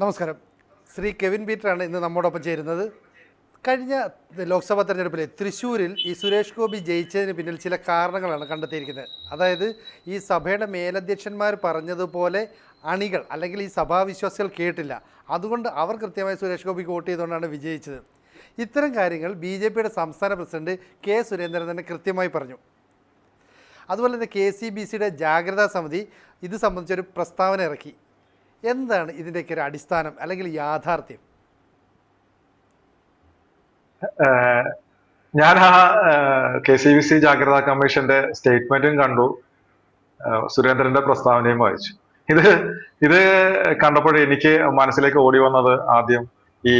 നമസ്കാരം. ശ്രീ കെവിൻ പീറ്ററാണ് ഇന്ന് നമ്മോടൊപ്പം ചേരുന്നത്. കഴിഞ്ഞ ലോക്സഭാ തെരഞ്ഞെടുപ്പിൽ തൃശ്ശൂരിൽ ഈ സുരേഷ് ഗോപി ജയിച്ചതിന് പിന്നിൽ ചില കാരണങ്ങളാണ് കണ്ടെത്തിയിരിക്കുന്നത്. അതായത് ഈ സഭയുടെ മേലധ്യക്ഷന്മാർ പറഞ്ഞതുപോലെ അണികൾ അല്ലെങ്കിൽ ഈ സഭാവിശ്വാസികൾ കേട്ടില്ല. അതുകൊണ്ട് അവർ കൃത്യമായി സുരേഷ് ഗോപിക്ക് വോട്ട് ചെയ്തുകൊണ്ടാണ് വിജയിച്ചത്. ഇത്തരം കാര്യങ്ങൾ ബി ജെ പിയുടെ സംസ്ഥാന പ്രസിഡന്റ് കെ സുരേന്ദ്രൻ തന്നെ കൃത്യമായി പറഞ്ഞു. അതുപോലെ തന്നെ കെ സി ബി സിയുടെ ജാഗ്രതാ സമിതി ഇത് സംബന്ധിച്ചൊരു പ്രസ്താവന ഇറക്കി. എന്താണ് ഇതിന്റെയൊക്കെ ഒരു അടിസ്ഥാനം അല്ലെങ്കിൽ യാഥാർത്ഥ്യം? ഞാൻ ആ കെ സി ബി സി ജാഗ്രതാ കമ്മീഷന്റെ സ്റ്റേറ്റ്മെന്റും കണ്ടു. സുരേന്ദ്രന്റെ പ്രസ്താവനയും വായിച്ചു. ഇത് ഇത് കണ്ടപ്പോൾ എനിക്ക് മനസ്സിലേക്ക് ഓടി വന്നത് ആദ്യം ഈ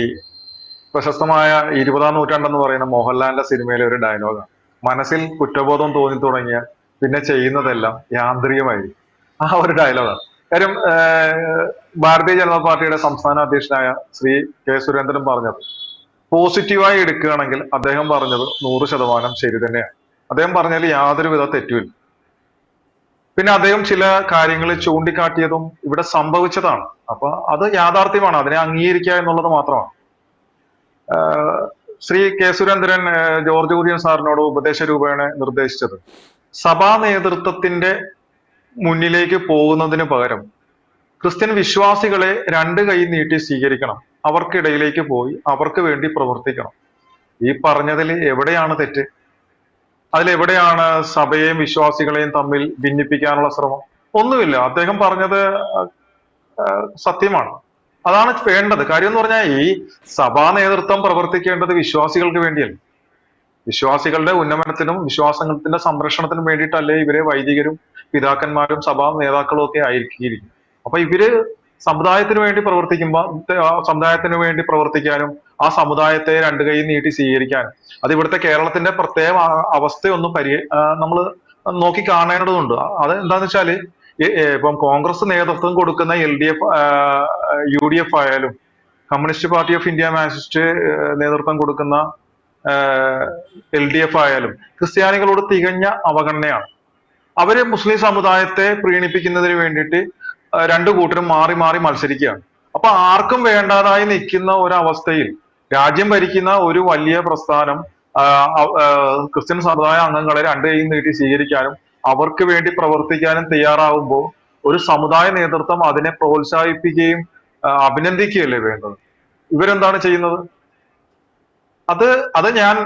പ്രശസ്തമായ ഇരുപതാം നൂറ്റാണ്ടെന്ന് പറയുന്ന മോഹൻലാലിന്റെ സിനിമയിലെ ഒരു ഡയലോഗാണ്. മനസ്സിൽ കുറ്റബോധം തോന്നി തുടങ്ങിയ പിന്നെ ചെയ്യുന്നതെല്ലാം യാന്ത്രികമായിരിക്കും. ആ ഒരു ഡയലോഗാണ്. കാര്യം ഭാരതീയ ജനതാ പാർട്ടിയുടെ സംസ്ഥാന അധ്യക്ഷനായ ശ്രീ കെ സുരേന്ദ്രൻ പറഞ്ഞത് പോസിറ്റീവായി എടുക്കുകയാണെങ്കിൽ അദ്ദേഹം പറഞ്ഞത് നൂറ് ശതമാനം ശരി തന്നെയാണ്. അദ്ദേഹം പറഞ്ഞതിൽ യാതൊരുവിധ തെറ്റുമില്ല. പിന്നെ അദ്ദേഹം ചില കാര്യങ്ങൾ ചൂണ്ടിക്കാട്ടിയതും ഇവിടെ സംഭവിച്ചതാണ്. അപ്പൊ അത് യാഥാർത്ഥ്യമാണ്. അതിനെ അംഗീകരിക്കുക എന്നുള്ളത് മാത്രമാണ്. ശ്രീ കെ സുരേന്ദ്രൻ ജോർജ് കുര്യൻ സാറിനോട് ഉപദേശ രൂപേണ നിർദ്ദേശിച്ചത്. സഭാ നേതൃത്വത്തിന്റെ മുന്നിലേക്ക് പോകുന്നതിന് പകരം ക്രിസ്ത്യൻ വിശ്വാസികളെ രണ്ട് കൈ നീട്ടി സ്വീകരിക്കണം. അവർക്കിടയിലേക്ക് പോയി അവർക്ക് വേണ്ടി പ്രവർത്തിക്കണം. ഈ പറഞ്ഞതിൽ എവിടെയാണ് തെറ്റ്? അതിലെവിടെയാണ് സഭയെയും വിശ്വാസികളെയും തമ്മിൽ ഭിന്നിപ്പിക്കാനുള്ള ശ്രമം? ഒന്നുമില്ല. അദ്ദേഹം പറഞ്ഞത് സത്യമാണ്. അതാണ് വേണ്ടത്. കാര്യം എന്ന് പറഞ്ഞാൽ ഈ സഭാ നേതൃത്വം പ്രവർത്തിക്കേണ്ടത് വിശ്വാസികൾക്ക് വേണ്ടിയല്ല. വിശ്വാസികളുടെ ഉന്നമനത്തിനും വിശ്വാസത്തിന്റെ സംരക്ഷണത്തിനും വേണ്ടിയിട്ടല്ലേ ഇവരെ വൈദികരും പിതാക്കന്മാരും സഭാ നേതാക്കളും ഒക്കെ ആയിരിക്കും അപ്പൊ ഇവർ സമുദായത്തിന് വേണ്ടി പ്രവർത്തിക്കുമ്പോൾ ആ സമുദായത്തിന് വേണ്ടി പ്രവർത്തിക്കാനും ആ സമുദായത്തെ രണ്ട് കൈ നീട്ടി സ്വീകരിക്കാനും അത് ഇവിടുത്തെ കേരളത്തിന്റെ പ്രത്യേക അവസ്ഥയൊന്നും പരി നമ്മൾ നോക്കി കാണേണ്ടതുണ്ട്. അത് എന്താന്ന് വെച്ചാൽ ഇപ്പം കോൺഗ്രസ് നേതൃത്വം കൊടുക്കുന്ന L D F U D F ആയാലും communist party of India Marxist നേതൃത്വം കൊടുക്കുന്ന എൽ ഡി എഫ് ആയാലും ക്രിസ്ത്യാനികളോട് തികഞ്ഞ അവഗണനയാണ്. അവർ മുസ്ലിം സമുദായത്തെ പ്രീണിപ്പിക്കുന്നതിന് വേണ്ടിയിട്ട് രണ്ടു കൂട്ടരും മാറി മാറി മത്സരിക്കുകയാണ്. അപ്പൊ ആർക്കും വേണ്ടാതായി നിൽക്കുന്ന ഒരവസ്ഥയിൽ രാജ്യം ഭരിക്കുന്ന ഒരു വലിയ പ്രസ്ഥാനം ക്രിസ്ത്യൻ സമുദായ അംഗങ്ങളെ രണ്ടു കൈയും നീട്ടി സ്വീകരിക്കാനും അവർക്ക് വേണ്ടി പ്രവർത്തിക്കാനും തയ്യാറാവുമ്പോൾ ഒരു സമുദായ നേതൃത്വം അതിനെ പ്രോത്സാഹിപ്പിക്കുകയും അഭിനന്ദിക്കുകയല്ലേ വേണ്ടത്? ഇവരെന്താണ് ചെയ്യുന്നത്? അത് അത് ഞാൻ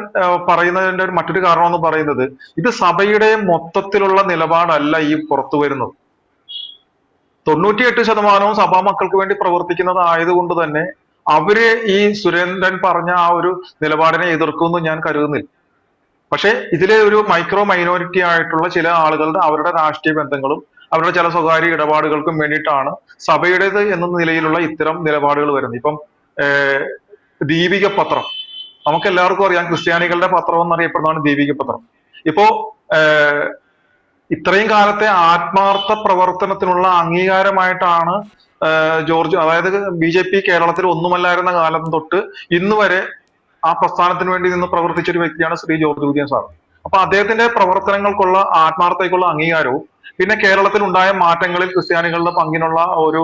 പറയുന്നതിന്റെ ഒരു മറ്റൊരു കാരണം എന്ന് പറയുന്നത്. ഇത് സഭയുടെ മൊത്തത്തിലുള്ള നിലപാടല്ല ഈ പുറത്തു വരുന്നത്. തൊണ്ണൂറ്റിയെട്ട് ശതമാനവും സഭാ മക്കൾക്ക് വേണ്ടി പ്രവർത്തിക്കുന്നത് ആയതുകൊണ്ട് തന്നെ അവർ ഈ സുരേന്ദ്രൻ പറഞ്ഞ ആ ഒരു നിലപാടിനെ എതിർക്കുമെന്ന് ഞാൻ കരുതുന്നില്ല. പക്ഷെ ഇതിലെ ഒരു മൈക്രോ മൈനോറിറ്റി ആയിട്ടുള്ള ചില ആളുകളുടെ അവരുടെ രാഷ്ട്രീയ ബന്ധങ്ങളും അവരുടെ ചില സ്വകാര്യ ഇടപാടുകൾക്കും വേണ്ടിയിട്ടാണ് സഭയുടേത് എന്ന നിലയിലുള്ള ഇത്തരം നിലപാടുകൾ വരുന്നത്. ഇപ്പം ദീപിക പത്രം നമുക്ക് എല്ലാവർക്കും അറിയാം ക്രിസ്ത്യാനികളുടെ പത്രം എന്നറിയപ്പെടുന്നതാണ് ദീപിക പത്രം. ഇപ്പോ ഇത്രയും കാലത്തെ ആത്മാർത്ഥ പ്രവർത്തനത്തിനുള്ള അംഗീകാരമായിട്ടാണ് ജോർജ് അതായത് ബി ജെ പി കേരളത്തിൽ ഒന്നുമല്ലായിരുന്ന കാലം തൊട്ട് ഇന്ന് വരെ ആ പ്രസ്ഥാനത്തിന് വേണ്ടി നിന്ന് പ്രവർത്തിച്ച ഒരു വ്യക്തിയാണ് ശ്രീ ജോർജ് കുര്യൻ സാർ. അപ്പൊ അദ്ദേഹത്തിന്റെ പ്രവർത്തനങ്ങൾക്കുള്ള ആത്മാർത്ഥതയ്ക്കുള്ള അംഗീകാരവും പിന്നെ കേരളത്തിൽ ഉണ്ടായ മാറ്റങ്ങളിൽ ക്രിസ്ത്യാനികളുടെ പങ്കിനുള്ള ഒരു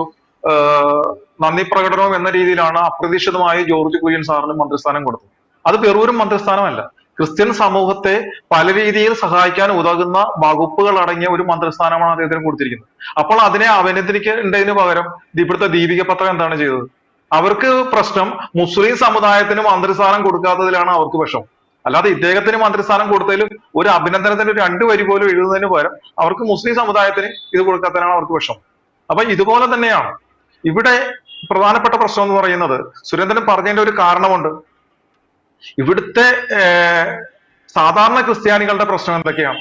നന്ദി പ്രകടനവും എന്ന രീതിയിലാണ് അപ്രതീക്ഷിതമായി ജോർജ് കുര്യൻ സാറിന് മന്ത്രിസ്ഥാനം കൊടുത്തത്. അത് വെറൊരു മന്ത്രിസ്ഥാനമല്ല. ക്രിസ്ത്യൻ സമൂഹത്തെ പല രീതിയിൽ സഹായിക്കാൻ ഉതകുന്ന വകുപ്പുകൾ അടങ്ങിയ ഒരു മന്ത്രിസ്ഥാനമാണ് അദ്ദേഹത്തിന് കൊടുത്തിരിക്കുന്നത്. അപ്പോൾ അതിനെ അഭിനന്ദിക്കേണ്ടതിന് പകരം ഇവിടുത്തെ ദീപിക പത്രം എന്താണ് ചെയ്തത്? അവർക്ക് പ്രശ്നം മുസ്ലിം സമുദായത്തിന് മന്ത്രിസ്ഥാനം കൊടുക്കാത്തതിലാണ് അവർക്ക് വിഷമം. അല്ലാതെ ഇദ്ദേഹത്തിന് മന്ത്രിസ്ഥാനം കൊടുത്തതിലും ഒരു അഭിനന്ദനത്തിന് രണ്ടു വരി പോലും എഴുതുന്നതിന് പകരം അവർക്ക് മുസ്ലിം സമുദായത്തിന് ഇത് കൊടുക്കാത്തതിനാണ് അവർക്ക് വിഷമം. അപ്പൊ ഇതുപോലെ തന്നെയാണ്. ഇവിടെ പ്രധാനപ്പെട്ട പ്രശ്നം എന്ന് പറയുന്നത് സുരേന്ദ്രൻ പറഞ്ഞതിന്റെ ഒരു കാരണമുണ്ട്. ഇവിടുത്തെ സാധാരണ ക്രിസ്ത്യാനികളുടെ പ്രശ്നം എന്തൊക്കെയാണ്?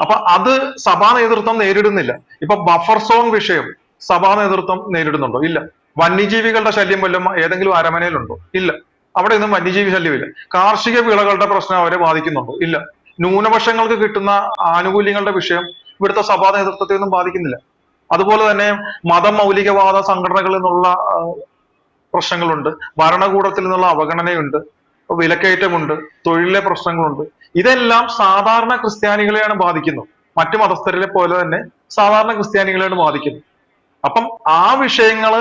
അപ്പൊ അത് സഭാ നേതൃത്വം നേരിടുന്നില്ല. ഇപ്പൊ ബഫർ സോൺ വിഷയം സഭാ നേതൃത്വം നേരിടുന്നുണ്ടോ? ഇല്ല. വന്യജീവികളുടെ ശല്യം വല്ലതും ഏതെങ്കിലും അരമനയിലുണ്ടോ? ഇല്ല. അവിടെ ഒന്നും വന്യജീവി ശല്യമില്ല. കാർഷിക വിളകളുടെ പ്രശ്നം അവരെ ബാധിക്കുന്നുണ്ടോ? ഇല്ല. ന്യൂനപക്ഷങ്ങൾക്ക് കിട്ടുന്ന ആനുകൂല്യങ്ങളുടെ വിഷയം ഇവിടുത്തെ സഭാ നേതൃത്വത്തെ ഒന്നും ബാധിക്കുന്നില്ല. അതുപോലെ തന്നെ മതമൗലികവാദ സംഘടനകളിൽ നിന്നുള്ള പ്രശ്നങ്ങളുണ്ട്. ഭരണകൂടത്തിൽ നിന്നുള്ള അവഗണനയുണ്ട്. വിലക്കയറ്റമുണ്ട് തൊഴിലിലെ പ്രശ്നങ്ങളുണ്ട്. ഇതെല്ലാം സാധാരണ ക്രിസ്ത്യാനികളെയാണ് ബാധിക്കുന്നത് മറ്റു മതസ്ഥരെ പോലെ തന്നെ സാധാരണ ക്രിസ്ത്യാനികളെയാണ് ബാധിക്കുന്നത് അപ്പം ആ വിഷയങ്ങൾ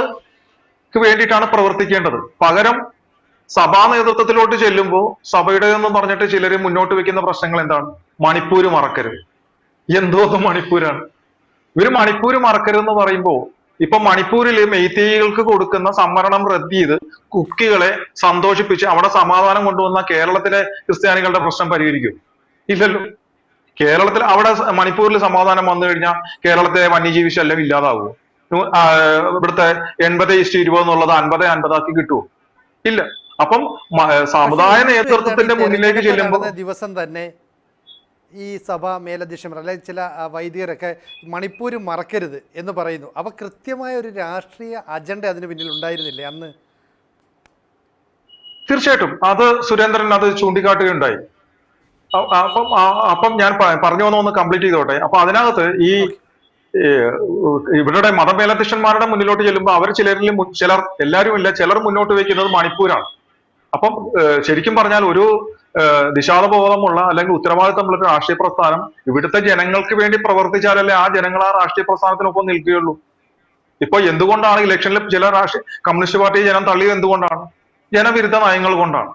വേണ്ടിയിട്ടാണ് പ്രവർത്തിക്കേണ്ടത്. പകരം സഭാ നേതൃത്വത്തിലോട്ട് ചെല്ലുമ്പോൾ സഭയുടെ എന്ന് പറഞ്ഞിട്ട് ചിലര് മുന്നോട്ട് വെക്കുന്ന പ്രശ്നങ്ങൾ എന്താണ്? മണിപ്പൂര് മറക്കരുത്. എന്തോ മണിപ്പൂരാണ്. ഇവർ മണിപ്പൂര് മറക്കരുതെന്ന് പറയുമ്പോൾ ഇപ്പൊ മണിപ്പൂരിൽ മെയ്തേയികൾക്ക് കൊടുക്കുന്ന സംവരണം റദ്ദ് ചെയ്ത് കുക്കികളെ സന്തോഷിപ്പിച്ച് അവിടെ സമാധാനം കൊണ്ടുവന്ന കേരളത്തിലെ ക്രിസ്ത്യാനികളുടെ പ്രശ്നം പരിഹരിക്കും. ഇല്ലല്ലോ. കേരളത്തിൽ അവിടെ മണിപ്പൂരിൽ സമാധാനം വന്നു കഴിഞ്ഞാൽ കേരളത്തിലെ വന്യജീവി ശല്യം ഇല്ലാതാവുമോ ആ, ഇവിടുത്തെ എൺപത് ഇഷ്ടം ഇരുപത് എന്നുള്ളത് അൻപത് അൻപതാക്കി കിട്ടുമോ ഇല്ല. അപ്പം സമുദായ നേതൃത്വത്തിന്റെ മുന്നിലേക്ക് ചെല്ലുമ്പോൾ ദിവസം തന്നെ ഈ സഭ മേലധ്യക്ഷന്മാർ അല്ലെങ്കിൽ ചില വൈദികരൊക്കെ മണിപ്പൂർ മറക്കരുത് എന്ന് പറയുന്നു. അവ കൃത്യമായ ഒരു രാഷ്ട്രീയ അജണ്ട അതിന് പിന്നിൽ ഉണ്ടായിരുന്നില്ലേ അന്ന്? തീർച്ചയായിട്ടും. അത് സുരേന്ദ്രൻ അത് ചൂണ്ടിക്കാട്ടുകയുണ്ടായി. അപ്പം അപ്പം ഞാൻ പറഞ്ഞു വന്ന ഒന്ന് കംപ്ലീറ്റ് ചെയ്തോട്ടെ. അപ്പൊ അതിനകത്ത് ഈ ഇവരുടെ മതമേലധ്യക്ഷന്മാരുടെ മുന്നിലോട്ട് ചെല്ലുമ്പോൾ അവർ ചിലരിൽ മു- ചിലർ എല്ലാവരും ഇല്ല ചിലർ മുന്നോട്ട് വയ്ക്കുന്നത് മണിപ്പൂരാണ്. അപ്പം ശരിക്കും പറഞ്ഞാൽ ഒരു ദിശാബോധമുള്ള അല്ലെങ്കിൽ ഉത്തരവാദിത്തമുള്ള ഒരു രാഷ്ട്രീയ പ്രസ്ഥാനം ഇവിടുത്തെ ജനങ്ങൾക്ക് വേണ്ടി പ്രവർത്തിച്ചാലല്ലേ ആ ജനങ്ങൾ ആ രാഷ്ട്രീയ പ്രസ്ഥാനത്തിനൊപ്പം നിൽക്കുകയുള്ളൂ. ഇപ്പൊ എന്തുകൊണ്ടാണ് ഇലക്ഷനിൽ ചില രാഷ്ട്രീയ കമ്മ്യൂണിസ്റ്റ് പാർട്ടി ജനം തള്ളിയത് എന്തുകൊണ്ടാണ്? ജനവിരുദ്ധ നയങ്ങൾ കൊണ്ടാണ്.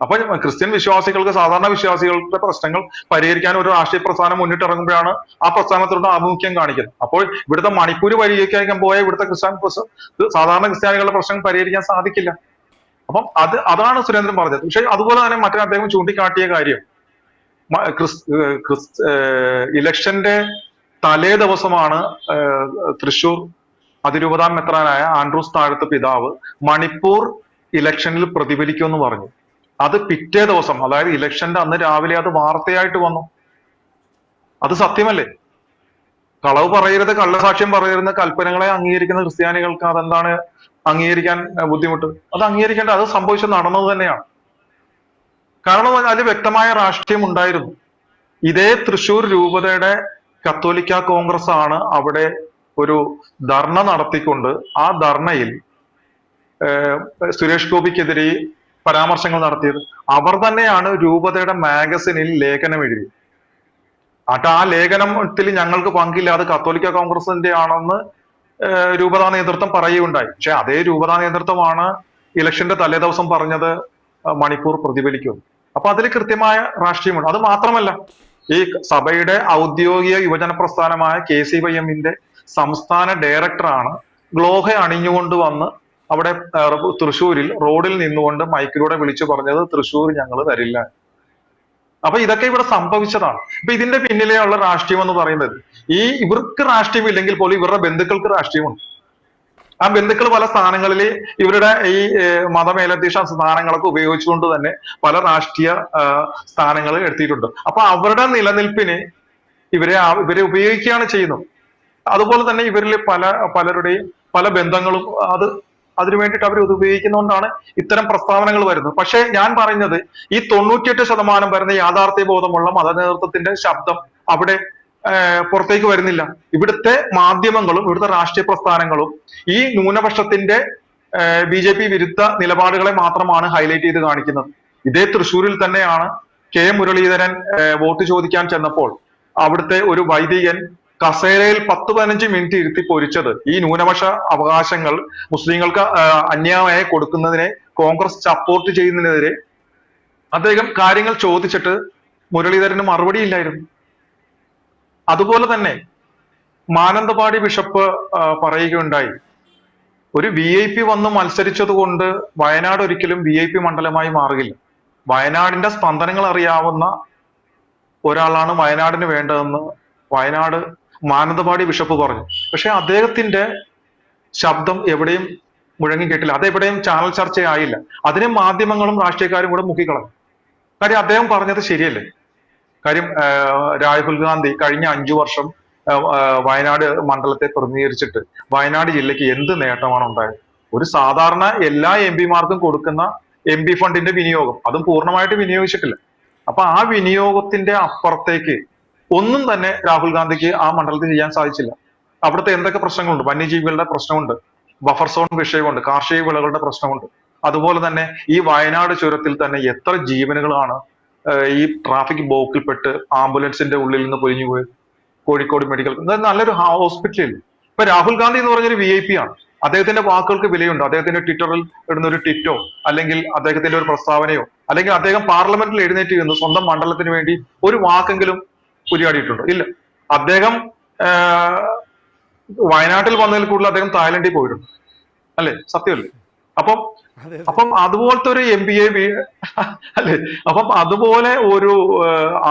അപ്പൊ ക്രിസ്ത്യൻ വിശ്വാസികൾക്ക് സാധാരണ വിശ്വാസികളുടെ പ്രശ്നങ്ങൾ പരിഹരിക്കാൻ ഒരു രാഷ്ട്രീയ പ്രസ്ഥാനം മുന്നിട്ടിറങ്ങുമ്പോഴാണ് ആ പ്രസ്ഥാനത്തോട് ആഭിമുഖ്യം കാണിക്കുന്നത്. അപ്പോൾ ഇവിടുത്തെ മണിപ്പൂർ പരിഹരിക്കാൻ പോയ ഇവിടുത്തെ ക്രിസ്ത്യൻ പ്രശ്നം സാധാരണ ക്രിസ്ത്യാനികളുടെ പ്രശ്നം പരിഹരിക്കാൻ സാധിക്കില്ല. അപ്പം അത് അതാണ് സുരേന്ദ്രൻ പറഞ്ഞത്. പക്ഷെ അതുപോലെ തന്നെ മറ്റേ അദ്ദേഹം ചൂണ്ടിക്കാട്ടിയ കാര്യം. ഇലക്ഷന്റെ തലേ ദിവസമാണ് തൃശൂർ അതിരൂപതാം മെത്രാനായ ആൻഡ്രൂസ് താഴത്ത് പിതാവ് മണിപ്പൂർ ഇലക്ഷനിൽ പ്രതിഫലിക്കുമെന്ന് പറഞ്ഞു. അത് പിറ്റേ ദിവസം അതായത് ഇലക്ഷന്റെ അന്ന് രാവിലെ അത് വാർത്തയായിട്ട് വന്നു. അത് സത്യമല്ലേ? കളവ് പറയരുത് കള്ളസാക്ഷ്യം പറയരുത് കൽപ്പനകളെ അംഗീകരിക്കുന്ന ക്രിസ്ത്യാനികൾക്ക് അതെന്താണ് അംഗീകരിക്കാൻ ബുദ്ധിമുട്ട്. അത് അംഗീകരിക്കേണ്ട അത് സംഭവിച്ചു നടന്നത് തന്നെയാണ്. കാരണം അതിൽ വ്യക്തമായ രാഷ്ട്രീയം ഉണ്ടായിരുന്നു. ഇതേ തൃശൂർ രൂപതയുടെ കത്തോലിക്ക കോൺഗ്രസ് ആണ് അവിടെ ഒരു ധർണ നടത്തിക്കൊണ്ട് ആ ധർണയിൽ സുരേഷ് ഗോപിക്കെതിരെ പരാമർശങ്ങൾ നടത്തിയത്. അവർ തന്നെയാണ് രൂപതയുടെ മാഗസിനിൽ ലേഖനം എഴുതി അട്ട് ആ ലേഖനത്തിൽ ഞങ്ങൾക്ക് പങ്കില്ല അത് കത്തോലിക്ക കോൺഗ്രസിന്റെ ആണെന്ന് രൂപതാ നേതൃത്വം പറയുകയുണ്ടായി. പക്ഷെ അതേ രൂപതാ നേതൃത്വമാണ് ഇലക്ഷന്റെ തലേ ദിവസം പറഞ്ഞത് മണിപ്പൂർ പ്രതിഫലിക്കും അപ്പൊ അതിൽ കൃത്യമായ രാഷ്ട്രീയമുണ്ട്. അത് മാത്രമല്ല ഈ സഭയുടെ ഔദ്യോഗിക യുവജന പ്രസ്ഥാനമായ കെ സി വൈ എമ്മിന്റെ സംസ്ഥാന ഡയറക്ടറാണ് ഗ്ലോഹ അണിഞ്ഞുകൊണ്ട് വന്ന് അവിടെ തൃശ്ശൂരിൽ റോഡിൽ നിന്നുകൊണ്ട് മൈക്കിലൂടെ വിളിച്ചു പറഞ്ഞത് തൃശ്ശൂർ ഞങ്ങൾ തരില്ല അപ്പൊ ഇതൊക്കെ ഇവിടെ സംഭവിച്ചതാണ്. അപ്പൊ ഇതിന്റെ പിന്നിലെയുള്ള രാഷ്ട്രീയം എന്ന് പറയുന്നത്. ഈ ഇവർക്ക് രാഷ്ട്രീയം ഇല്ലെങ്കിൽ പോലും ഇവരുടെ ബന്ധുക്കൾക്ക് രാഷ്ട്രീയമുണ്ട്. ആ ബന്ധുക്കൾ പല സ്ഥാനങ്ങളിൽ ഇവരുടെ ഈ മതമേലധ്യക്ഷ സ്ഥാനങ്ങളൊക്കെ ഉപയോഗിച്ചുകൊണ്ട് തന്നെ പല രാഷ്ട്രീയ സ്ഥാനങ്ങൾ എടുത്തിട്ടുണ്ട്. അപ്പൊ അവരുടെ നിലനിൽപ്പിന് ഇവരെ ഇവരെ ഉപയോഗിക്കുകയാണ് ചെയ്യുന്നത്. അതുപോലെ തന്നെ ഇവരിൽ പല പലരുടെയും പല ബന്ധങ്ങളും അത് അതിനു വേണ്ടിയിട്ട് അവർ ഇത് ഉപയോഗിക്കുന്നതുകൊണ്ടാണ് ഇത്തരം പ്രസ്താവനകൾ വരുന്നത്. പക്ഷേ ഞാൻ പറയുന്നത് ഈ തൊണ്ണൂറ്റിയെട്ട് ശതമാനം വരുന്ന യാഥാർത്ഥ്യ ബോധമുള്ള മത നേതൃത്വത്തിന്റെ ശബ്ദം അവിടെ പുറത്തേക്ക് വരുന്നില്ല. ഇവിടുത്തെ മാധ്യമങ്ങളും ഇവിടുത്തെ രാഷ്ട്രീയ പ്രസ്ഥാനങ്ങളും ഈ ന്യൂനപക്ഷത്തിന്റെ ബി ജെ പി വിരുദ്ധ നിലപാടുകളെ മാത്രമാണ് ഹൈലൈറ്റ് ചെയ്ത് കാണിക്കുന്നത്. ഇതേ തൃശ്ശൂരിൽ തന്നെയാണ് കെ മുരളീധരൻ വോട്ട് ചോദിക്കാൻ ചെന്നപ്പോൾ അവിടുത്തെ ഒരു വൈദികൻ കസേരയിൽ പത്ത് പതിനഞ്ച് മിനിറ്റ് ഇരുത്തി പൊരിച്ചത് ഈ ന്യൂനപക്ഷ അവകാശങ്ങൾ മുസ്ലിങ്ങൾക്ക് അന്യായമായി കൊടുക്കുന്നതിനെ കോൺഗ്രസ് സപ്പോർട്ട് ചെയ്യുന്നതിനെതിരെ അദ്ദേഹം കാര്യങ്ങൾ ചോദിച്ചിട്ട് മുരളീധരന് മറുപടി ഇല്ലായിരുന്നു. അതുപോലെ തന്നെ മാനന്തവാടി ബിഷപ്പ് പറയുകയുണ്ടായി ഒരു വി ഐ പി വന്ന് മത്സരിച്ചത് കൊണ്ട് വയനാട് ഒരിക്കലും വി ഐ പി മണ്ഡലമായി മാറുകയില്ല. വയനാടിന്റെ സ്പന്ദനങ്ങൾ അറിയാവുന്ന ഒരാളാണ് വയനാടിന് വേണ്ടതെന്ന് വയനാട് മാനന്തവാടി ബിഷപ്പ് പറഞ്ഞു. പക്ഷെ അദ്ദേഹത്തിന്റെ ശബ്ദം എവിടെയും മുഴങ്ങി കേട്ടില്ല അതെവിടെയും ചാനൽ ചർച്ചയായില്ല. അതിനെ മാധ്യമങ്ങളും രാഷ്ട്രീയക്കാരും കൂടെ മുക്കിക്കളഞ്ഞു. കാര്യം അദ്ദേഹം പറഞ്ഞത് ശരിയല്ലേ? കാര്യം രാഹുൽ ഗാന്ധി കഴിഞ്ഞ അഞ്ചു വർഷം വയനാട് മണ്ഡലത്തെ പ്രതിനിധീകരിച്ചിട്ട് വയനാട് ജില്ലയ്ക്ക് എന്ത് നേട്ടമാണ് ഉണ്ടായത്? ഒരു സാധാരണ എല്ലാ എം പിമാർക്കും കൊടുക്കുന്ന എം പി ഫണ്ടിന്റെ വിനിയോഗം. അതും പൂർണമായിട്ട് വിനിയോഗിച്ചിട്ടില്ല. അപ്പൊ ആ വിനിയോഗത്തിന്റെ അപ്പുറത്തേക്ക് ഒന്നും തന്നെ രാഹുൽ ഗാന്ധിക്ക് ആ മണ്ഡലത്തിൽ ചെയ്യാൻ സാധിച്ചില്ല. അവിടുത്തെ എന്തൊക്കെ പ്രശ്നങ്ങളുണ്ട്? വന്യജീവികളുടെ പ്രശ്നമുണ്ട്. ബഫർ സോൺ വിഷയമുണ്ട്. കാർഷിക വിളകളുടെ പ്രശ്നമുണ്ട്. അതുപോലെ തന്നെ ഈ വയനാട് ചുരത്തിൽ തന്നെ എത്ര ജീവനുകളാണ് ഈ ട്രാഫിക് ബ്ലോക്കിൽപ്പെട്ട് ആംബുലൻസിന്റെ ഉള്ളിൽ നിന്ന് പൊലിഞ്ഞു പോയത് കോഴിക്കോട് മെഡിക്കൽ നല്ലൊരു ഹോസ്പിറ്റലിൽ ഇപ്പൊ രാഹുൽ ഗാന്ധി എന്ന് പറഞ്ഞൊരു വി ഐ പി ആണ്. അദ്ദേഹത്തിന്റെ വാക്കുകൾക്ക് വിലയുണ്ട്. അദ്ദേഹത്തിന്റെ ട്വിറ്ററിൽ ഇടുന്ന ഒരു ട്വിറ്റോ അല്ലെങ്കിൽ അദ്ദേഹത്തിന്റെ ഒരു പ്രസ്താവനയോ അല്ലെങ്കിൽ അദ്ദേഹം പാർലമെന്റിൽ എഴുന്നേറ്റ് നിന്ന് സ്വന്തം മണ്ഡലത്തിന് വേണ്ടി ഒരു വാക്കെങ്കിലും ഉരിയാടിയിട്ടുണ്ടോ ഇല്ല. അദ്ദേഹം വയനാട്ടിൽ വന്നതിൽ കൂടുതൽ അദ്ദേഹം തായ്ലൻഡിൽ പോയിട്ടുണ്ട് അല്ലെ? സത്യമല്ലേ? അപ്പം അപ്പം അതുപോലത്തെ ഒരു എം ബി എ അല്ലെ? അപ്പം അതുപോലെ ഒരു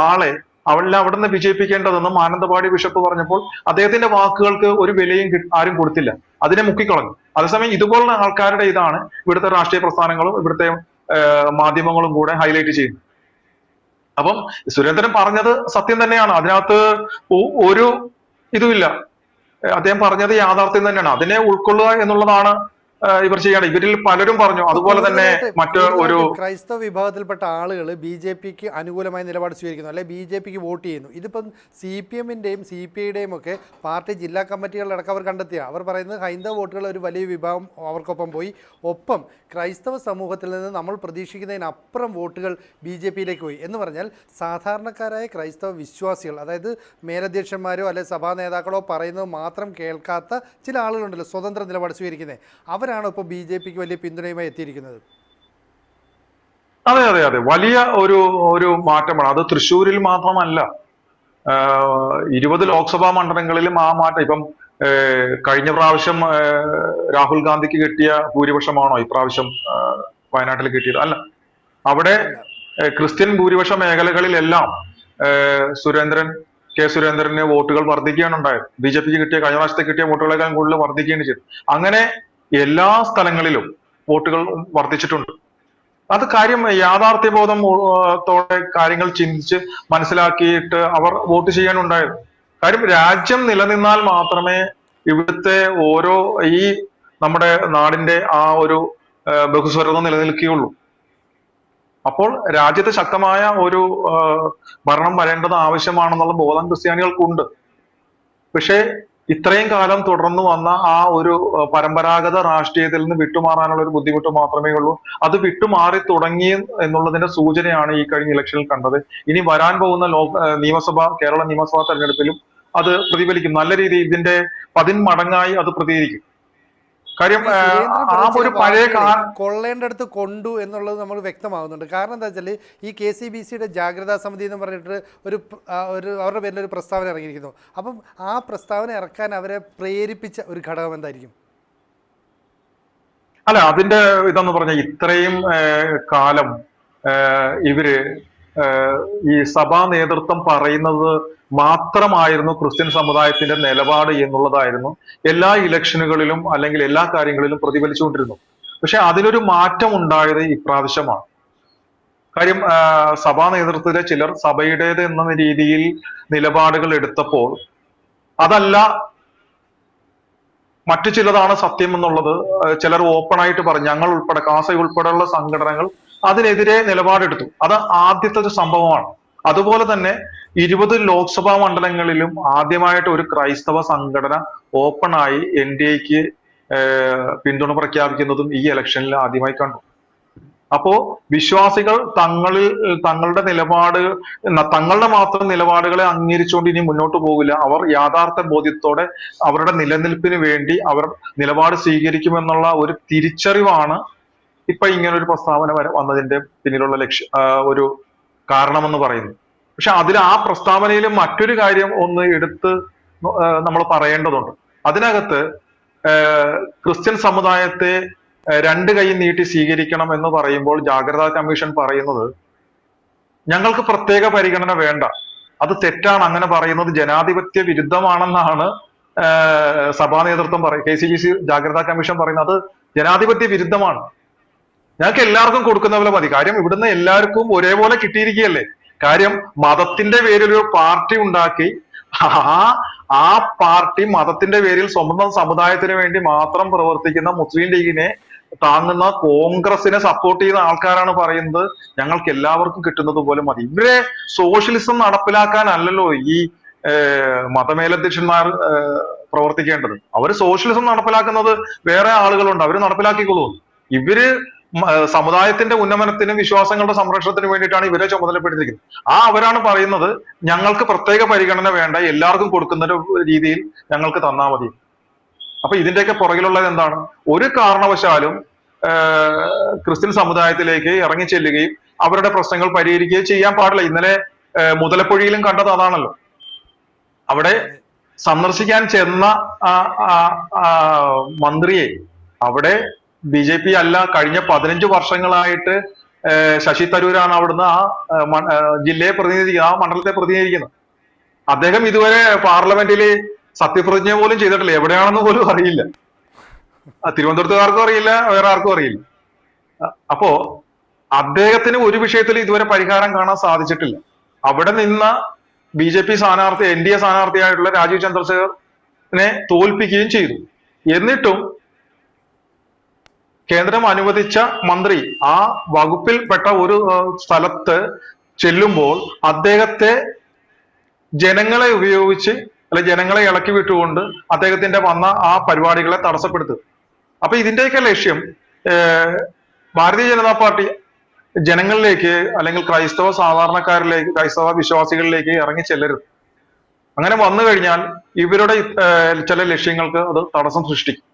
ആളെ അവളിൽ അവിടെ നിന്ന് വിജയിപ്പിക്കേണ്ടതെന്ന് മാനന്തവാടി ബിഷപ്പ് പറഞ്ഞപ്പോൾ അദ്ദേഹത്തിന്റെ വാക്കുകൾക്ക് ഒരു വിലയും ആരും കൊടുത്തില്ല. അതിനെ മുക്കിക്കളഞ്ഞു. അതേസമയം ഇതുപോലുള്ള ആൾക്കാരുടെ ഇതാണ് ഇവിടുത്തെ രാഷ്ട്രീയ പ്രസ്ഥാനങ്ങളും ഇവിടുത്തെ മാധ്യമങ്ങളും കൂടെ ഹൈലൈറ്റ് ചെയ്യുന്നത്. അപ്പം സുരേന്ദ്രൻ പറഞ്ഞത് സത്യം തന്നെയാണ്. അതിനകത്ത് ഒരു ഇതുമില്ല. അദ്ദേഹം പറഞ്ഞത് യാഥാർത്ഥ്യം തന്നെയാണ്. അതിനെ ഉൾക്കൊള്ളുക എന്നുള്ളതാണ് ഇവർ ചെയ്യണം. ഇവരിൽ പലരും പറഞ്ഞു. അതുപോലെ തന്നെ മറ്റു ഒരു ക്രൈസ്തവ വിഭാഗത്തിൽപ്പെട്ട ആളുകൾ ബി ജെ പിക്ക് അനുകൂലമായ നിലപാട് സ്വീകരിക്കുന്നു. അല്ലെ ബി ജെ പിക്ക് വോട്ട് ചെയ്യുന്നു. ഇതിപ്പം സി പി എമ്മിന്റെയും സി പി ഐയുടെയും ഒക്കെ പാർട്ടി ജില്ലാ കമ്മിറ്റികളിലടക്കം അവർ കണ്ടെത്തിയ അവർ പറയുന്നത് ഹൈന്ദവ വോട്ടുകൾ ഒരു വലിയ വിഭാഗം അവർക്കൊപ്പം പോയി. ഒപ്പം ക്രൈസ്തവ സമൂഹത്തിൽ നിന്ന് നമ്മൾ പ്രതീക്ഷിക്കുന്നതിനപ്പുറം വോട്ടുകൾ ബി ജെ പിയിലേക്ക് പോയി. എന്ന് പറഞ്ഞാൽ സാധാരണക്കാരായ ക്രൈസ്തവ വിശ്വാസികൾ അതായത് മേലധ്യക്ഷന്മാരോ അല്ലെ സഭാ നേതാക്കളോ പറയുന്നത് മാത്രം കേൾക്കാത്ത ചില ആളുകളുണ്ടല്ലോ സ്വതന്ത്ര നിലപാട് സ്വീകരിക്കുന്നത് അവരാണ് ഇപ്പോൾ ബി ജെ പിക്ക് വലിയ പിന്തുണയുമായി എത്തിയിരിക്കുന്നത്? അതെ അതെ അതെ. വലിയ ഒരു ഒരു മാറ്റമാണ്. അത് തൃശ്ശൂരിൽ മാത്രമല്ല. ഇരുപത് ലോക്സഭാ മണ്ഡലങ്ങളിലും ആ മാറ്റം. ഇപ്പം കഴിഞ്ഞ പ്രാവശ്യം രാഹുൽ ഗാന്ധിക്ക് കിട്ടിയ ഭൂരിപക്ഷമാണോ? ഇപ്രാവശ്യം വയനാട്ടിൽ കിട്ടിയത്. അല്ല. അവിടെ ക്രിസ്ത്യൻ ഭൂരിപക്ഷ മേഖലകളിലെല്ലാം സുരേന്ദ്രൻ കെ സുരേന്ദ്രന് വോട്ടുകൾ വർദ്ധിക്കുകയാണ് ഉണ്ടായത്. ബി ജെ പിക്ക് കിട്ടിയ കഴിഞ്ഞ പ്രാവശ്യത്തെ കിട്ടിയ വോട്ടുകളെക്കാൾ കൂടുതൽ വർദ്ധിക്കുകയാണ് ചെയ്തത്. അങ്ങനെ എല്ലാ സ്ഥലങ്ങളിലും വോട്ടുകൾ വർദ്ധിച്ചിട്ടുണ്ട്. അത് കാര്യം യാഥാർത്ഥ്യബോധം ഏഹ് ത്തോടെ കാര്യങ്ങൾ ചിന്തിച്ച് മനസ്സിലാക്കിയിട്ട് അവർ വോട്ട് ചെയ്യാനുണ്ടായത് കാര്യം രാജ്യം നിലനിന്നാൽ മാത്രമേ ഇവിടുത്തെ ഓരോ ഈ നമ്മുടെ നാടിന്റെ ആ ഒരു ബഹുസ്വരത നിലനിൽക്കുകയുള്ളൂ. അപ്പോൾ രാജ്യത്ത് ശക്തമായ ഒരു ഭരണം വരേണ്ടത് ആവശ്യമാണെന്നുള്ള ബോധം ക്രിസ്ത്യാനികൾക്കുണ്ട്. പക്ഷേ ഇത്രയും കാലം തുടർന്നു വന്ന ആ ഒരു പരമ്പരാഗത രാഷ്ട്രീയത്തിൽ നിന്ന് വിട്ടുമാറാനുള്ള ഒരു ബുദ്ധിമുട്ട് മാത്രമേ ഉള്ളൂ. അത് വിട്ടുമാറി തുടങ്ങി എന്നുള്ളതിന്റെ സൂചനയാണ് ഈ കഴിഞ്ഞ ഇലക്ഷനിൽ കണ്ടത്. ഇനി വരാൻ പോകുന്ന ലോ നിയമസഭ കേരള നിയമസഭാ തെരഞ്ഞെടുപ്പിലും അത് പ്രതിഫലിക്കും. നല്ല രീതിയിൽ ഇതിന്റെ പതിന്മടങ്ങായി അത് പ്രതികരിക്കും. കാര്യം ആ ഒരു പഴയ കാ വാക്കുകളെ കൊള്ളേണ്ടടുത്ത് കൊണ്ടു എന്നുള്ളത് നമ്മൾ വ്യക്തമാകുന്നുണ്ട്. കാരണം എന്താ വെച്ചാൽ ഈ കെ സി ബി സിയുടെ ജാഗ്രതാ സമിതി എന്ന് പറഞ്ഞിട്ട് ഒരു ഒരു അവരുടെ പേരിൽ ഒരു പ്രസ്താവന ഇറങ്ങിയിരിക്കുന്നു. അപ്പം ആ പ്രസ്താവന ഇറക്കാൻ അവരെ പ്രേരിപ്പിച്ച ഒരു ഘടകം എന്തായിരിക്കും? അല്ല അതിന്റെ ഇതെന്ന് പറഞ്ഞ ഇത്രയും കാലം ഇവർ ഈ സഭാ നേതൃത്വം പറയുന്നത് മാത്രമായിരുന്നു ക്രിസ്ത്യൻ സമുദായത്തിന്റെ നിലപാട് എന്നുള്ളതായിരുന്നു. എല്ലാ ഇലക്ഷനുകളിലും അല്ലെങ്കിൽ എല്ലാ കാര്യങ്ങളിലും പ്രതിഫലിച്ചുകൊണ്ടിരുന്നു. പക്ഷെ അതിലൊരു മാറ്റം ഉണ്ടായത് ഇപ്രാവശ്യമാണ്. കാര്യം സഭാ നേതൃത്വത്തിലെ ചിലർ സഭയുടേത് എന്ന രീതിയിൽ നിലപാടുകൾ എടുത്തപ്പോൾ അതല്ല മറ്റു ചിലതാണ് സത്യം എന്നുള്ളത് ചിലർ ഓപ്പൺ ആയിട്ട് പറഞ്ഞു ഞങ്ങൾ ഉൾപ്പെടെ കാസ ഉൾപ്പെടെയുള്ള സംഘടനകൾ അതിനെതിരെ നിലപാടെടുത്തു. അത് ആദ്യത്തെ ഒരു സംഭവമാണ്. അതുപോലെ തന്നെ ഇരുപത് ലോക്സഭാ മണ്ഡലങ്ങളിലും ആദ്യമായിട്ട് ഒരു ക്രൈസ്തവ സംഘടന ഓപ്പൺ ആയി എൻ ഡി എക്ക് പിന്തുണ പ്രഖ്യാപിക്കുന്നതും ഈ ഇലക്ഷനിൽ ആദ്യമായി കണ്ടു. അപ്പോ വിശ്വാസികൾ തങ്ങളിൽ തങ്ങളുടെ നിലപാട് തങ്ങളുടെ മാത്രം നിലപാടുകളെ അംഗീകരിച്ചുകൊണ്ട് ഇനി മുന്നോട്ട് പോകില്ല അവർ യാഥാർത്ഥ ബോധ്യത്തോടെ അവരുടെ നിലനിൽപ്പിന് വേണ്ടി അവർ നിലപാട് സ്വീകരിക്കുമെന്നുള്ള ഒരു തിരിച്ചറിവാണ് ഇപ്പൊ ഇങ്ങനെ ഒരു പ്രസ്താവന വന്നതിന്റെ പിന്നിലുള്ള ലക്ഷ്യ ഒരു കാരണമെന്ന് പറയുന്നു. പക്ഷെ അതിൽ ആ പ്രസ്താവനയിൽ മറ്റൊരു കാര്യം ഒന്ന് എടുത്ത് നമ്മൾ പറയേണ്ടതുണ്ട്. അതിനകത്ത് ക്രിസ്ത്യൻ സമുദായത്തെ രണ്ട് കൈ നീട്ടി സ്വീകരിക്കണം എന്ന് പറയുമ്പോൾ ജാഗ്രതാ കമ്മീഷൻ പറയുന്നത് ഞങ്ങൾക്ക് പ്രത്യേക പരിഗണന വേണ്ട. അത് തെറ്റാണ്. അങ്ങനെ പറയുന്നത് ജനാധിപത്യ വിരുദ്ധമാണെന്നാണ് സഭാ നേതൃത്വം പറയും കെ സി ബി സി ജാഗ്രതാ കമ്മീഷൻ പറയുന്നത്. അത് ജനാധിപത്യ വിരുദ്ധമാണ്. ഞങ്ങൾക്ക് എല്ലാവർക്കും കൊടുക്കുന്ന പോലെ മതി. കാര്യം ഇവിടുന്ന് എല്ലാവർക്കും ഒരേപോലെ കിട്ടിയിരിക്കുകയല്ലേ? കാര്യം മതത്തിന്റെ പേരിൽ ഒരു പാർട്ടി ഉണ്ടാക്കി ആ ആ പാർട്ടി മതത്തിന്റെ പേരിൽ സ്വന്തം സമുദായത്തിന് വേണ്ടി മാത്രം പ്രവർത്തിക്കുന്ന മുസ്ലിം ലീഗിനെ താങ്ങുന്ന കോൺഗ്രസിനെ സപ്പോർട്ട് ചെയ്യുന്ന ആൾക്കാരാണ് പറയുന്നത്. ഞങ്ങൾക്ക് എല്ലാവർക്കും കിട്ടുന്നത് പോലെ മതി. ഇവരെ സോഷ്യലിസം നടപ്പിലാക്കാനല്ലല്ലോ ഈ മതമേലധ്യക്ഷന്മാർ പ്രവർത്തിക്കേണ്ടത്. അവർ സോഷ്യലിസം നടപ്പിലാക്കുന്നത് വേറെ ആളുകളുണ്ട്. അവർ നടപ്പിലാക്കിക്കൊള്ളൂ ഇവർ സമുദായത്തിന്റെ ഉന്നമനത്തിനും വിശ്വാസങ്ങളുടെ സംരക്ഷണത്തിനും വേണ്ടിയിട്ടാണ് ഇവരെ ചുമതലപ്പെടുത്തിയിരിക്കുന്നത്. ആ അവരാണ് പറയുന്നത് ഞങ്ങൾക്ക് പ്രത്യേക പരിഗണന വേണ്ട എല്ലാവർക്കും കൊടുക്കുന്ന രീതിയിൽ ഞങ്ങൾക്ക് തന്നാ മതി. അപ്പൊ ഇതിന്റെയൊക്കെ പുറകിലുള്ളത് എന്താണ്? ഒരു കാരണവശാലും ക്രിസ്ത്യൻ സമുദായത്തിലേക്ക് ഇറങ്ങി ചെല്ലുകയും അവരുടെ പ്രശ്നങ്ങൾ പരിഹരിക്കുകയും ചെയ്യാൻ പാടില്ല. ഇന്നലെ മുതലപ്പൊഴിയിലും കണ്ടത് അതാണല്ലോ. അവിടെ സന്ദർശിക്കാൻ ചെന്ന മന്ത്രിയെ അവിടെ ബി ജെ പി അല്ല കഴിഞ്ഞ പതിനഞ്ച് വർഷങ്ങളായിട്ട് ശശി തരൂരാണ് അവിടുന്ന് ആ ജില്ലയെ പ്രതിനിധീകരിക്കുന്നത് ആ മണ്ഡലത്തെ പ്രതിനിധീകരിക്കുന്നത്. അദ്ദേഹം ഇതുവരെ പാർലമെന്റിൽ സത്യപ്രതിജ്ഞ പോലും ചെയ്തിട്ടില്ല. എവിടെയാണെന്ന് പോലും അറിയില്ല. തിരുവനന്തപുരത്തുകാർക്കും അറിയില്ല വേറെ ആർക്കും അറിയില്ല അപ്പോ അദ്ദേഹത്തിന് ഒരു വിഷയത്തിൽ ഇതുവരെ പരിഹാരം കാണാൻ സാധിച്ചിട്ടില്ല. അവിടെ നിന്ന ബി ജെ പി സ്ഥാനാർത്ഥി എൻ ഡി എ സ്ഥാനാർത്ഥിയായിട്ടുള്ള രാജീവ് ചന്ദ്രശേഖറിനെ തോൽപ്പിക്കുകയും ചെയ്തു. എന്നിട്ടും കേന്ദ്രം അനുവദിച്ച മന്ത്രി ആ വകുപ്പിൽപ്പെട്ട ഒരു ഏഹ്, സ്ഥലത്ത് ചെല്ലുമ്പോൾ അദ്ദേഹത്തെ ജനങ്ങളെ ഉപയോഗിച്ച് അല്ലെ ജനങ്ങളെ ഇളക്കി വിട്ടുകൊണ്ട് അദ്ദേഹത്തിന്റെ വന്ന ആ പരിപാടികളെ തടസ്സപ്പെടുത്തും. അപ്പൊ ഇതിന്റെയൊക്കെ ലക്ഷ്യം ഭാരതീയ ജനതാ പാർട്ടി ജനങ്ങളിലേക്ക് അല്ലെങ്കിൽ ക്രൈസ്തവ സാധാരണക്കാരിലേക്ക് ക്രൈസ്തവ വിശ്വാസികളിലേക്ക് ഇറങ്ങി ചെല്ലരുത്. അങ്ങനെ വന്നു കഴിഞ്ഞാൽ ഇവരുടെ ചില ലക്ഷ്യങ്ങൾക്ക് അത് തടസ്സം സൃഷ്ടിക്കും.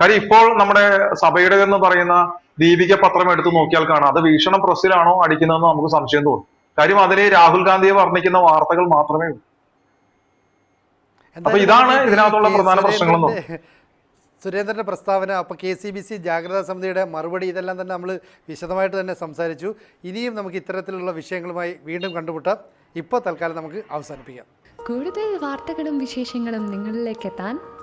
കാര്യം ഇപ്പോൾ നമ്മുടെ സഭയുടെ എന്ന് പറയുന്ന ദീപിക പത്രം എടുത്തു നോക്കിയാൽ കാണാം. അത് വീക്ഷണം പ്രസ്സിലാണോ അടിക്കുന്നതെന്ന് നമുക്ക് സംശയം തോന്നും. കാര്യം അതിൽ രാഹുൽ ഗാന്ധിയെ വർണിക്കുന്ന വാർത്തകൾ മാത്രമേ ഉള്ളൂ. അപ്പൊ ഇതാണ് ഇതിനകത്തുള്ള. പ്രധാന പ്രശ്നങ്ങളെന്ന് സുരേന്ദ്രന്റെ- സുരേന്ദ്രന്റെ പ്രസ്താവന അപ്പോൾ കെ സി ബി സി ജാഗ്രതാ സമിതിയുടെ മറുപടി ഇതെല്ലാം തന്നെ നമ്മൾ വിശദമായിട്ട് തന്നെ സംസാരിച്ചു. ഇനിയും നമുക്ക് ഇത്തരത്തിലുള്ള വിഷയങ്ങളുമായി വീണ്ടും കണ്ടുമുട്ടാം. ഇപ്പോൾ തൽക്കാലം നമുക്ക് അവസാനിപ്പിക്കാം. കൂടുതൽ വാർത്തകളും വിശേഷങ്ങളും നിങ്ങളിലേക്ക് എത്താൻ